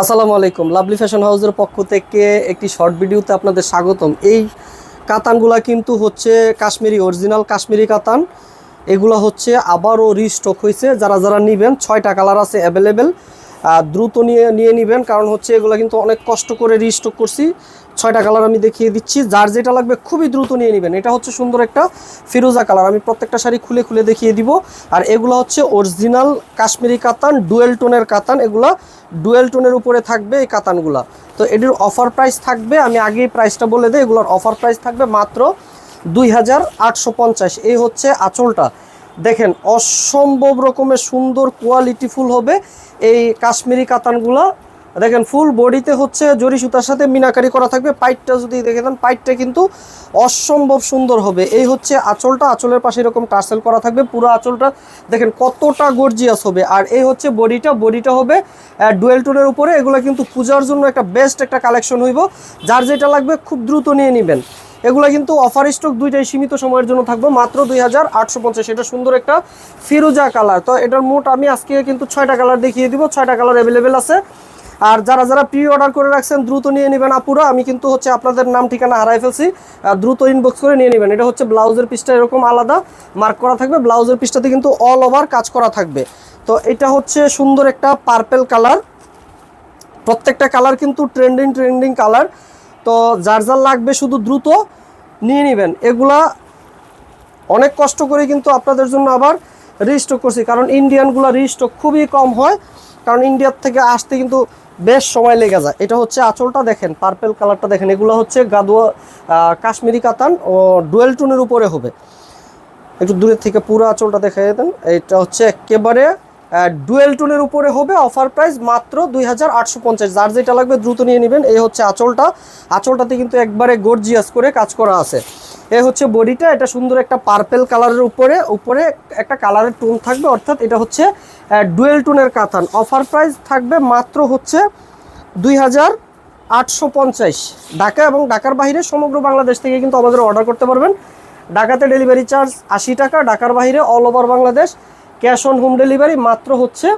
আসসালামু আলাইকুম। Lovely fashion হাউসের পক্ষ থেকে একটি শর্ট ভিডিওতে আপনাদের স্বাগতম। এই কাতানগুলা কিন্তু হচ্ছে কাশ্মীরি অরিজিনাল কাশ্মীরি কাতান। এগুলা হচ্ছে আবারও রিস্টক হয়েছে যারা যারা নেবেন, ছয়টা কালার আছে অ্যাভেলেবেল দ্রুত নিয়ে নিয়ে নেবেন। কারণ হচ্ছে এগুলো কিন্তু অনেক কষ্ট করে রিস্টক করছি। ছয়টা কালার আমি দেখিয়ে দিচ্ছি। যার যেটা লাগবে খুবই দ্রুত নিয়ে নেবেন। এটা হচ্ছে সুন্দর একটা ফিরোজা কালার। আমি প্রত্যেকটা শাড়ি খুলে খুলে দেখিয়ে দিব। আর এগুলো হচ্ছে অরিজিনাল কাশ্মীরি কাতান, ডুয়েল টোনের কাতান। এগুলা ডুয়েল টোনের উপরে থাকবে এই কাতানগুলা। তো এটির অফার প্রাইস থাকবে। আমি আগেই প্রাইসটা বলে দিই, এগুলোর অফার প্রাইস থাকবে মাত্র দুই হাজার আটশো পঞ্চাশ। এই হচ্ছে আঁচলটা। দেখেন, অসম্ভব রকমের সুন্দর কোয়ালিটিফুল হবে এই কাশ্মীরি কাতানগুলা। দেখেন ফুল বডিতে হচ্ছে জরি সুতার সাথে মিনাকারি করা থাকবে। পাইটটা যদি দেখে দেন পাইটটা কিন্তু অসম্ভব সুন্দর হবে। এই হচ্ছে আঁচলটা, আঁচলের পাশে এরকম টার্সেল করা থাকবে, পুরো আঁচলটা। দেখেন কতটা গর্জিয়াস হবে। আর এই হচ্ছে বডিটা বডিটা হবে ডুয়েল টোনের উপরে। এগুলো কিন্তু পূজার জন্য একটা বেস্ট একটা কালেকশন হইব। যার যেটা লাগবে খুব দ্রুত নিয়ে নেবেন। এগুলো কিন্তু অফার স্টক দুইটাই সীমিত সময়ের জন্য থাকবে। মাত্র দুই হাজার আটশো পঞ্চাশ। এটা সুন্দর একটা ফিরোজা কালার তো এটার মোট আমি আজকে কিন্তু ছয়টা কালার দেখিয়ে দিব। ছয়টা কালার অ্যাভেলেবেল আছে। আর যারা যারা প্রি অর্ডার করে রাখছেন, দ্রুত নিয়ে নেবেন আপুরা। আমি কিন্তু হচ্ছে আপনাদের নাম, ঠিকানা হারাই ফেলছি। দ্রুত ইনবক্স করে নিয়ে নেবেন। এটা হচ্ছে ব্লাউজের পিসটা এরকম আলাদা মার্ক করা থাকবে। ব্লাউজের পিসটাতে কিন্তু অল ওভার কাজ করা থাকবে। তো এটা হচ্ছে সুন্দর একটা পার্পেল কালার প্রত্যেকটা কালার কিন্তু ট্রেন্ডিং ট্রেন্ডিং কালার তো যার যার লাগবে শুধু দ্রুত নিয়ে নেবেন। এগুলা অনেক কষ্ট করে কিন্তু আপনাদের জন্য আবার রিস্টক করছি। কারণ ইন্ডিয়ানগুলো রিস্টক খুবই কম হয়। কারণ ইন্ডিয়ার থেকে আসতে কিন্তু বেশ সময় লেগে যায়। এটা হচ্ছে আঁচলটা দেখেন পার্পেল কালারটা দেখেন। এগুলো হচ্ছে গাদুয়া কাশ্মীরি কাতান ও ডুয়েল টুনের উপরে হবে। একটু দূরের থেকে পুরো আঁচলটা দেখা যেতেন এটা হচ্ছে একেবারে ডুয়েল টুনের উপরে হবে অফার প্রাইস মাত্র দুই হাজার আটশো পঞ্চাশ। যার যেটা লাগবে দ্রুত নিয়ে নেবেন। এই হচ্ছে আঁচলটা। আঁচলটাতে কিন্তু একবারে গর্জিয়াস করে কাজ করা আছে। এ হচ্ছে বডিটা, এটা সুন্দর একটা পার্পেল কালারের উপরে উপরে একটা কালারের টোন থাকবে, অর্থাৎ এটা হচ্ছে ডুয়েল টোনের কাতান। অফার প্রাইস থাকবে মাত্র হচ্ছে দুই হাজার আটশো পঞ্চাশ। ঢাকা এবং ঢাকার বাইরে সমগ্র বাংলাদেশ থেকে কিন্তু আমাদের অর্ডার করতে পারবেন। ঢাকাতে ডেলিভারি চার্জ আশি টাকা, ঢাকার বাইরে all over Bangladesh. Cash on home delivery মাত্র হচ্ছে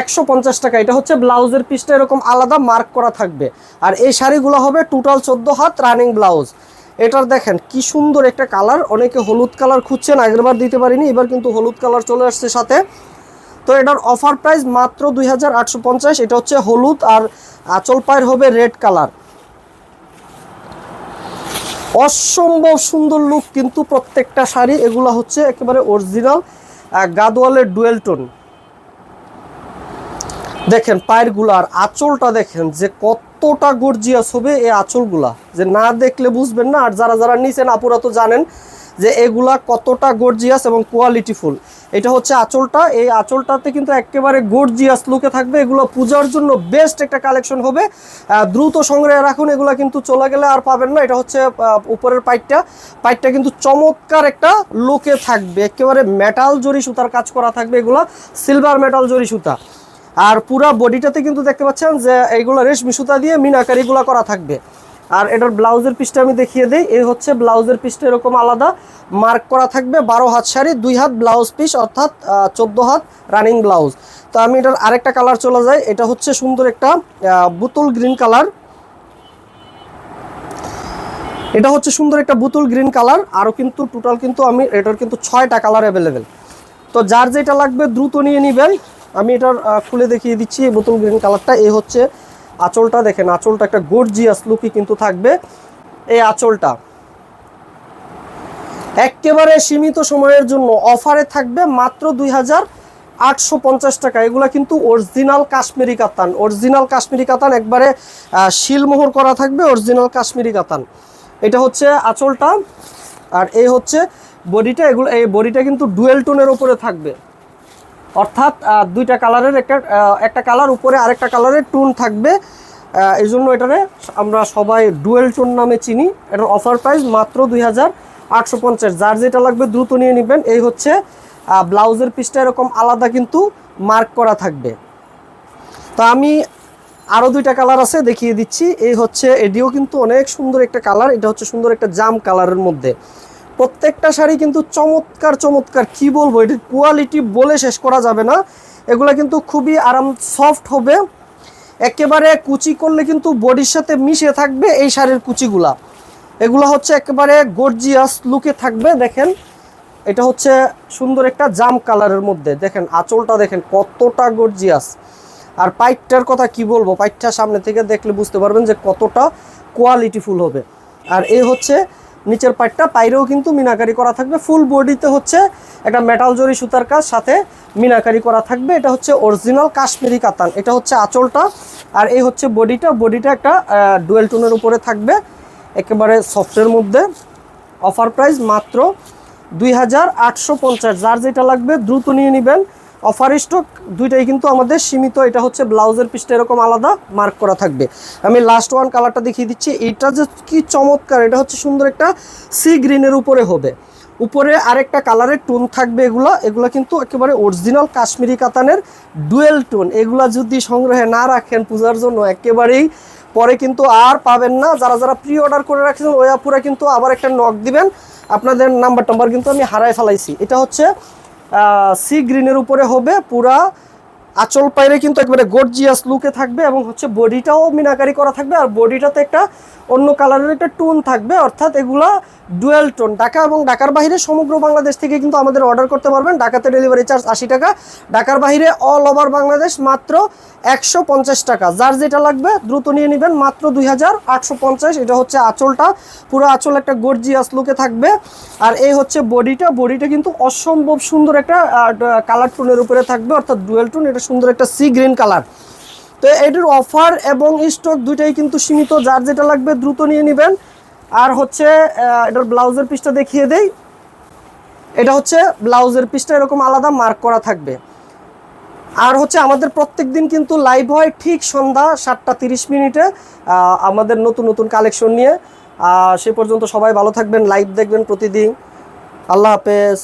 একশো পঞ্চাশ টাকা। এটা হচ্ছে ব্লাউজের পিসটা এরকম আলাদা মার্ক করা থাকবে। আর এই শাড়িগুলো হবে টোটাল চোদ্দ হাত রানিং ব্লাউজ এটার দেখেন, কি সুন্দর একটা কালার। অনেকে হলুদ কালার খুঁজছেন, আগেরবার দিতে পারিনি, এবার কিন্তু হলুদ কালার চলে আসছে সাথে। তো এটার অফার প্রাইস মাত্র দুই হাজার আটশো পঞ্চাশ, এটা হচ্ছে হলুদ আর আঁচল পায়ের হবে রেড কালার। অসম্ভব সুন্দর লুক কিন্তু প্রত্যেকটা শাড়ি, এগুলো হচ্ছে একেবারে অরিজিনাল গাদওয়ালের ডুয়েল টোন দেখেন পায়েরগুলো আর আঁচলটা দেখেন, যে কতটা গর্জিয়াস হবে এই আঁচলগুলা? যে না দেখলে বুঝবেন না, আর যারা যারা নিছেন আপুরা তো জানেন যে এগুলা কতটা গর্জিয়াস এবং কোয়ালিটিফুল এটা হচ্ছে আঁচলটা, এই আঁচলটাতে কিন্তু একেবারে গর্জিয়াস লুকে থাকবে। এগুলো পূজার জন্য বেস্ট একটা কালেকশন হবে। দ্রুত সংগ্রহে রাখুন, এগুলো কিন্তু চলে গেলে আর পাবেন না। এটা হচ্ছে উপরের পাইটটা। পাইটটা কিন্তু চমৎকার একটা লুকে থাকবে। একেবারে মেটাল জরি সুতার কাজ করা থাকবে এগুলো সিলভার মেটাল জরি সুতা। আর পুরা বডিটাতে কিন্তু দেখতে পাচ্ছেন যে এইগুলো রেশমি সুতা দিয়ে মিনাকারিগুলো করা থাকবে। আর এটার ব্লাউজের পিসটা আমি দেখিয়ে দিই, এই হচ্ছে ব্লাউজের পিসটা এরকম আলাদা, মার্ক করা থাকবে বারো হাত শাড়ি, দুই হাত ব্লাউজ পিস, অর্থাৎ চোদ্দ হাত রানিং ব্লাউজ। তো আমি এটার আরেকটা কালার চলে যাই, এটা হচ্ছে সুন্দর একটা বুতুল গ্রিন কালার। এটা হচ্ছে সুন্দর একটা বুতুল গ্রিন কালার আরও কিন্তু, টোটাল কিন্তু আমি, এটার কিন্তু ছয়টা কালার অ্যাভেলেবেল তো যার যেটা লাগবে দ্রুত নিয়ে নেবেন আমি এটার খুলে দেখিয়ে দিচ্ছি এই বোতল গ্রিন কালারটা এই হচ্ছে আঁচলটা, দেখেন, আঁচলটা একটা গর্জিয়াস লুকই কিন্তু থাকবে এই আঁচলটা। একেবারে সীমিত সময়ের জন্য অফারে থাকবে মাত্র দুই হাজার আটশো পঞ্চাশ টাকা। এগুলা কিন্তু অরিজিনাল কাশ্মীরি কাতান। অরিজিনাল কাশ্মীরি কাতান একবারে শিলমোহর করা থাকবে অরিজিনাল কাশ্মীরি কাতান। এটা হচ্ছে আঁচলটা। আর এই হচ্ছে বডিটা। এগুলো, এই বডিটা কিন্তু ডুয়েল টোনের উপরে থাকবে। অর্থাৎ দুইটা কালারের একটা একটা কালার, উপরে আরেকটা কালারের টুন থাকবে। এই জন্য এটারে আমরা সবাই ডুয়েল টোন নামে চিনি। এটার অফার প্রাইস মাত্র দুই হাজার আটশো পঞ্চাশ। যার যেটা লাগবে দ্রুত নিয়ে নেবেন। এই হচ্ছে ব্লাউজের পিসটা এরকম আলাদা কিন্তু মার্ক করা থাকবে। তো আমি আরও দুইটা কালার আছে দেখিয়ে দিচ্ছি। এই হচ্ছে, এটিও কিন্তু অনেক সুন্দর একটা কালার। এটা হচ্ছে সুন্দর একটা জাম কালারের মধ্যে। প্রত্যেকটা শাড়ি কিন্তু চমৎকার চমৎকার। কি বলব, এটির কোয়ালিটি বলে শেষ করা যাবে না। এগুলো কিন্তু খুবই আরাম সফট হবে। একেবারে কুচি করলে কিন্তু বডির সাথে মিশে থাকবে এই শাড়ির কুচিগুলা। এগুলো হচ্ছে একেবারে গর্জিয়াস লুকে থাকবে, দেখেন। এটা হচ্ছে সুন্দর একটা জাম কালারের মধ্যে। দেখেন, আঁচলটা দেখেন, কতটা গর্জিয়াস আর পাইটটার কথা কি বলব পাইটটা সামনে থেকে দেখলে বুঝতে পারবেন যে কতটা কোয়ালিটিফুল হবে। আর এই হচ্ছে নিচের পাইটটা পাইরেও কিন্তু মিনাকারি করা থাকবে। ফুল বডিতে হচ্ছে একটা মেটাল জরি সুতার কাজ, সাথে মিনাকারি করা থাকবে। এটা হচ্ছে অরিজিনাল কাশ্মীরি কাতান। এটা হচ্ছে আঁচলটা। আর এই হচ্ছে বডিটা বডিটা একটা ডুয়েল টোনের উপরে থাকবে। একেবারে সফটের মধ্যে। অফার প্রাইস মাত্র দুই হাজার আটশো পঞ্চাশ। যার যেটা লাগবে দ্রুত নিয়ে নেবেন। অফার স্টক দুইটাই কিন্তু আমাদের সীমিত। এটা হচ্ছে ব্লাউজের পিসটা এরকম আলাদা মার্ক করা থাকবে। আমি লাস্ট ওয়ান কালারটা দেখিয়ে দিচ্ছি। এটা যে কি চমৎকার, এটা হচ্ছে সুন্দর একটা সি গ্রিনের উপরে হবে। উপরে আরেকটা কালারের টোন থাকবে এগুলো। এগুলো কিন্তু একেবারে অরিজিনাল কাশ্মীরি কাতানের ডুয়েল টোন এগুলা যদি সংগ্রহে না রাখেন পূজার জন্য, একেবারেই পরে কিন্তু আর পাবেন না। যারা যারা প্রি অর্ডার করে রাখছেন, ওই আপুরা কিন্তু আবার একটা নক দিবেন। আপনাদের নাম্বার টাম্বার কিন্তু আমি হারায় ফেলাইছি। এটা হচ্ছে সি গ্রিনের উপরে হবে পুরা আঁচল পাইরে কিন্তু একবারে গর্জিয়াস লুকে থাকবে এবং হচ্ছে বডিটাও মিনাকারি করা থাকবে আর বডিটাতে একটা অন্য কালারের একটা টোন থাকবে। অর্থাৎ এগুলা ডুয়েল টোন ঢাকা এবং ঢাকার বাইরে সমগ্র বাংলাদেশ থেকে কিন্তু আমাদের অর্ডার করতে পারবেন। ঢাকাতে ডেলিভারি চার্জ আশি টাকা। ঢাকার বাইরে অল ওভার বাংলাদেশ মাত্র একশো পঞ্চাশ টাকা। যার যেটা লাগবে দ্রুত নিয়ে নেবেন মাত্র দুই হাজার আটশো পঞ্চাশ। এটা হচ্ছে আঁচলটা। পুরো আঁচল একটা গর্জিয়াস লুকে থাকবে। আর এই হচ্ছে বডিটা। বডিটা কিন্তু অসম্ভব সুন্দর একটা কালার টোনের উপরে থাকবে। অর্থাৎ ডুয়েল টোন এটা সুন্দর একটা সি গ্রিন কালার তো এটির অফার এবং স্টক দুইটাই কিন্তু সীমিত। যার যেটা লাগবে দ্রুত নিয়ে নেবেন। আর হচ্ছে এটার ব্লাউজের পিসটা দেখিয়ে দেই। এটা হচ্ছে ব্লাউজের পিসটা এরকম আলাদা মার্ক করা থাকবে। আর হচ্ছে, আমাদের প্রত্যেক দিন কিন্তু লাইভ হয় ঠিক সন্ধ্যা সাতটা তিরিশ মিনিটে আমাদের নতুন নতুন কালেকশন নিয়ে। সে পর্যন্ত সবাই ভালো থাকবেন লাইভ দেখবেন প্রতিদিন। আল্লাহ হাফেজ।